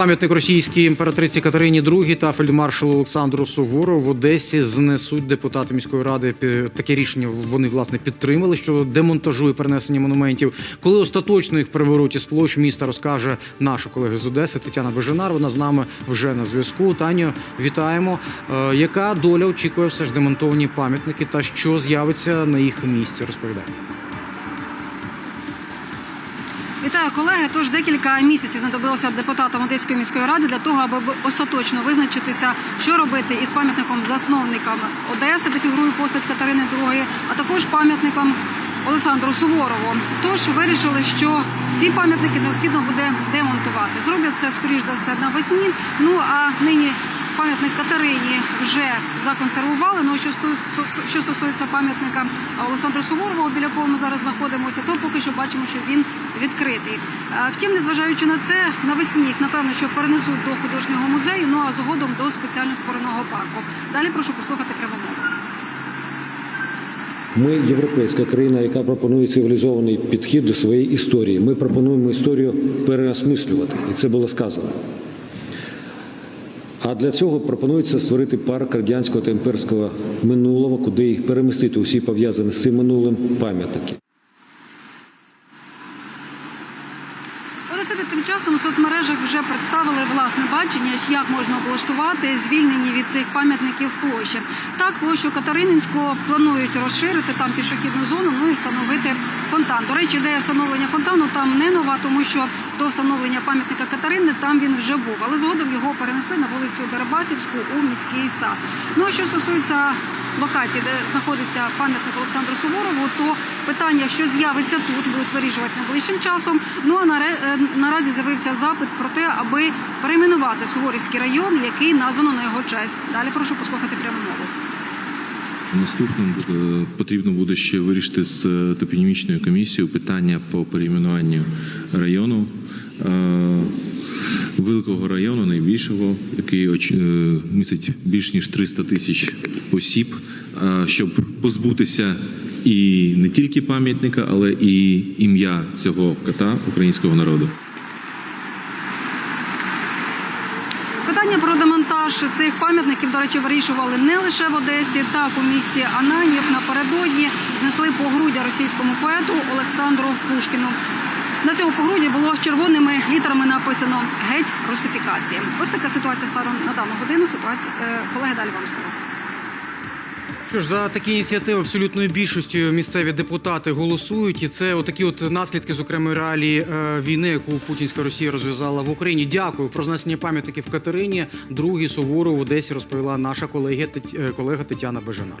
Пам'ятник російській імператриці Катерині II та фельдмаршалу Олександру Суворову в Одесі знесуть депутати міської ради. Таке рішення вони власне підтримали щодо демонтажу і перенесення монументів. Коли остаточно їх приберуть із площ міста, розкаже наша колега з Одеси Тетяна Бежанар. Вона з нами вже на зв'язку. Таню, вітаємо. Е, Яка доля очікує все ж демонтовані пам'ятники та що з'явиться на їх місці? Розповідай. Вітаю колеги. Тож декілька місяців знадобилося депутатам Одеської міської ради для того, аби остаточно визначитися, що робити із пам'ятником засновникам Одеси, де фігурує постать Катерини II, а також пам'ятником Олександру Суворову. Тож вирішили, що ці пам'ятники необхідно буде демонтувати. Зроблять це скоріш за все навесні. Ну а нині пам'ятник Катерині вже законсервували. Ну що що стосується пам'ятника Олександру Суворову, біля якого ми зараз знаходимося, то поки що бачимо, що він відкритий. Втім, незважаючи на це, навесні їх напевно, що перенесуть до художнього музею, ну а згодом до спеціально створеного парку. Далі прошу послухати пряму мову. Ми європейська країна, яка пропонує цивілізований підхід до своєї історії. Ми пропонуємо історію переосмислювати, і це було сказано. А для цього пропонується створити парк радянського та імперського минулого, куди перемістити усі пов'язані з цим минулим пам'ятники. Одесити тим часом у соцмережах вже представили власне бачення, як можна облаштувати звільнені від цих пам'ятників площі. Так, площу Катерининську планують розширити там пішохідну зону, ну і встановити фонтан. До речі, ідея встановлення фонтану там не нова, тому що до встановлення пам'ятника Катерини там він вже був, але згодом його перенесли на вулицю Дерибасівську у міський сад. Ну а що стосується локації, де знаходиться пам'ятник Олександру Суворову, то питання, що з'явиться тут, будуть вирішувати найближчим часом. Ну а е, наразі з'явився запит про те, аби перейменувати Суворівський район, який названо на його честь. Далі прошу послухати пряму мову. Наступним буде потрібно буде ще вирішити з е, топонімічною комісією питання по перейменуванню району. е, Великого району, найбільшого, який е, містить більш ніж 300 тисяч осіб, е, щоб позбутися і не тільки пам'ятника, але і ім'я цього кота українського народу. Питання про демонтаж цих пам'ятників, до речі, вирішували не лише в Одесі, так у місті Ананів напередодні знесли погруддя російському поету Олександру Пушкіну. На цьому погруді було червоними літерами написано геть русифікація. Ось така ситуація станом на дану годину. Ситуація е, колеги далі вам слово. Що ж за такі ініціативи абсолютною більшістю місцеві депутати голосують, і це отакі от наслідки, зокрема реалії е, війни, яку путінська Росія розв'язала в Україні. Дякую про знесення пам'ятників Катерині. Другі суворо в Одесі розповіла наша е, колега Тетяна Бежанар.